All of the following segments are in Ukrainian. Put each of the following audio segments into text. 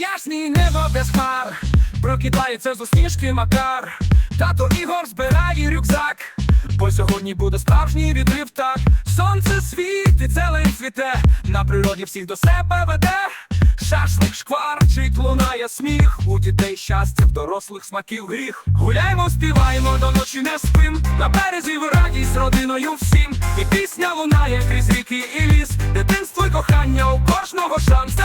ясні небо без хмар, прокидається з усмішки Макар. Тато Ігор збирає рюкзак, бо сьогодні буде справжній відрив так. Сонце світить, зелень цвіте, на природі всіх до себе веде. Шашлик шкварчить, лунає сміх, у дітей щастя, в дорослих смаків гріх. Гуляємо, співаємо, до ночі не спим. На березі в радість родиною всім. І пісня лунає крізь ріки і ліс. Дитинство й кохання у кожного шанс.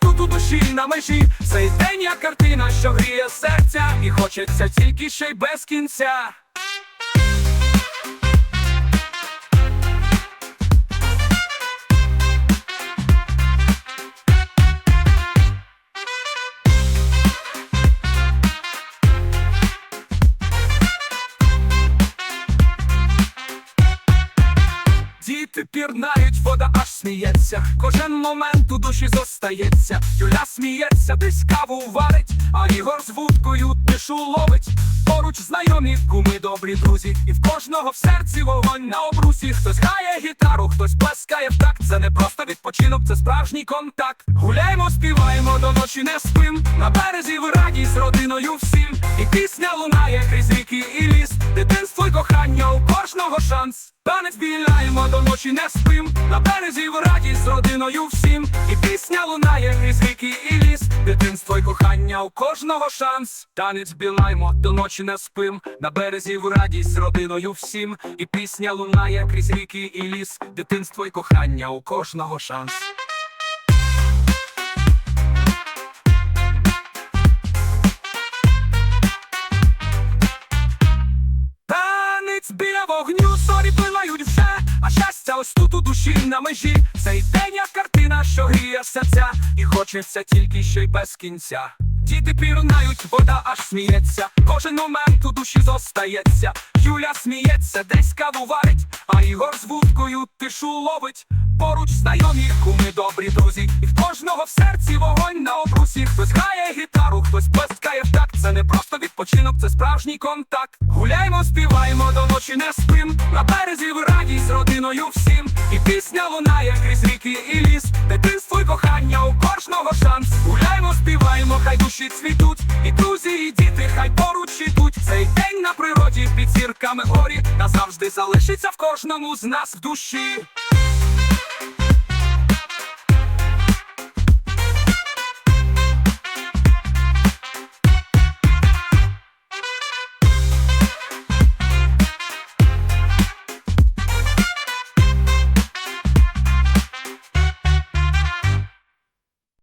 Тут у душі на межі. Цей день як картина, що гріє серця, і хочеться тільки ще й без кінця. Діти пірнають, вода аж сміється. Кожен момент у душі зостається. Юля сміється, десь каву варить, а Ігор з вудкою тишу ловить. Поруч знайомі, куми добрі друзі. І в кожного в серці вогонь на обрусі. Хтось грає гітару, хтось плескає в такт. Це не просто відпочинок, це справжній контакт. Гуляємо, співаємо, до ночі не спим. На березі в радість з родиною всім. І пісня лунає крізь ріки і ліс. Дитинство й кохання у кожного шанс. Танець біляємо, до ночі не спим. На березі в радість з родиною всім. І пісня лунає крізь ріки і ліс. Дитинство й кохання у кожного шанс. Танець білаймо, до ночі не спим. На березі в радість з родиною всім. І пісня лунає крізь ріки і ліс. Дитинство й кохання у кожного шанс. Душі на межі. Цей день як картина, що гріє серця, і хочеться тільки ще й без кінця. Діти пірнають, вода аж сміється, кожен момент у душі зостається. Юля сміється, десь каву варить, а Ігор з вудкою тишу ловить. Поруч знайомі, куми добрі друзі, і в кожного в серці вогонь на обрусі. Хтось грає гітару, хтось плескає в такт. Це не просто відпочинок, це справжній контакт. Гуляємо, співаємо, до ночі не спим. На березі в радість з родиною всім. І пісня лунає крізь ріки і ліс. Дитинство й кохання у кожного шанс. Гуляймо, співаємо, хай душі цвітуть. І друзі, і діти, хай поруч ідуть. Цей день на природі під зірками горі назавжди залишиться в кожному з нас в душі.